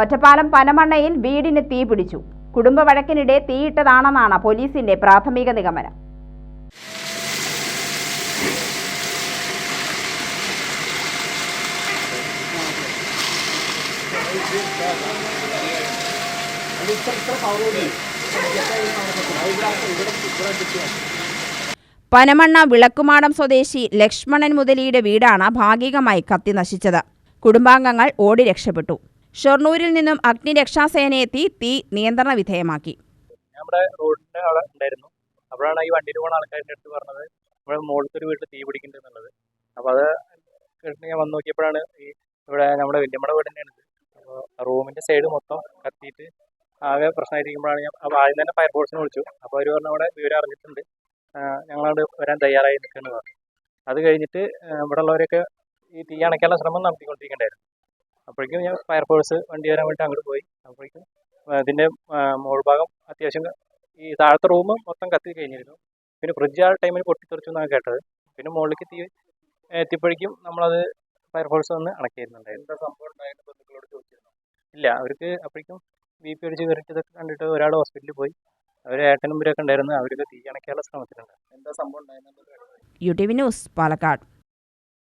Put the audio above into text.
ഒറ്റപ്പാലം പനമണ്ണയിൽ വീടിന് തീ പിടിച്ചു. കുടുംബ വഴക്കിനിടെ തീയിട്ടതാണെന്നാണ് പോലീസിന്റെ പ്രാഥമിക നിഗമനം. പനമണ്ണ വിളക്കുമാടം സ്വദേശി ലക്ഷ്മണൻ മുതലിയുടെ വീടാണ് ഭാഗികമായി കത്തി നശിച്ചത്. കുടുംബാംഗങ്ങൾ ഓടി രക്ഷപ്പെട്ടു. ഷൊർണൂരിൽ നിന്നും അഗ്നിരക്ഷാസേന എത്തി തീ നിയന്ത്രണ വിധേയമാക്കി. നമ്മുടെ റോഡിന്റെ അവിടെ ഉണ്ടായിരുന്നു. അപ്പോഴാണ് ഈ വണ്ടിയിൽ പോകുന്ന ആൾക്കാരുടെ അടുത്ത് പറഞ്ഞത് നമ്മുടെ മുകളിലത്തെ ഒരു വീട്ടിൽ തീ പിടിക്കുന്നുണ്ട് എന്നുള്ളത്. അപ്പോൾ അത് കേട്ടിട്ട് ഞാൻ വന്ന് നോക്കിയപ്പോഴാണ് ഈ ഇവിടെ നമ്മുടെ വല്യമ്മയുടെ വീട് തന്നെയാണ് അപ്പോൾ റൂമിന്റെ സൈഡ് മൊത്തം കത്തിയിട്ട് ആകെ പ്രശ്നമായിരിക്കുമ്പോഴാണ് ഞാൻ അപ്പോൾ ആദ്യം തന്നെ ഫയർഫോഴ്സിനെ വിളിച്ചു. അപ്പോൾ അവർ പറഞ്ഞു അവിടെ വിവരം അറിഞ്ഞിട്ടുണ്ട്. ഞങ്ങളവിടെ വരാൻ തയ്യാറായി നിൽക്കുന്നത് അത് കഴിഞ്ഞിട്ട് ഇവിടെ ഉള്ളവരൊക്കെ ഈ തീ അണയ്ക്കാനുള്ള ശ്രമം നടത്തിക്കൊണ്ടിരിക്കണ്ടായിരുന്നു. അപ്പോഴേക്കും ഞാൻ ഫയർഫോഴ്സ് വണ്ടി വരാൻ വേണ്ടി അങ്ങോട്ട് പോയി. അപ്പോഴേക്കും അതിന്റെ മുകൾ ഭാഗം അത്യാവശ്യം ഈ താഴത്തെ റൂം മൊത്തം കത്തി കഴിഞ്ഞിരുന്നു. പിന്നെ ഫ്രിഡ്ജ് ആ ടൈമിൽ പൊട്ടിത്തെറിച്ചു എന്നാണ് കേട്ടത്. പിന്നെ മുകളിലേക്ക് തീ എത്തിയപ്പോഴേക്കും നമ്മളത് ഫയർഫോഴ്സ് വന്ന് അണക്കിയിരുന്നുണ്ടായിരുന്നു. ഇല്ല അവർക്ക് അപ്പോഴേക്കും ബി പി അടിച്ച് കയറിയിട്ടതൊക്കെ കണ്ടിട്ട് ഒരാൾ ഹോസ്പിറ്റലിൽ പോയി. അവർ ഏട്ടനും ഇവരൊക്കെ ഉണ്ടായിരുന്നു. അവർക്ക് തീ അണക്കാനുള്ള ശ്രമത്തിലുണ്ട്. എന്താ സംഭവം U T V news Palakkad.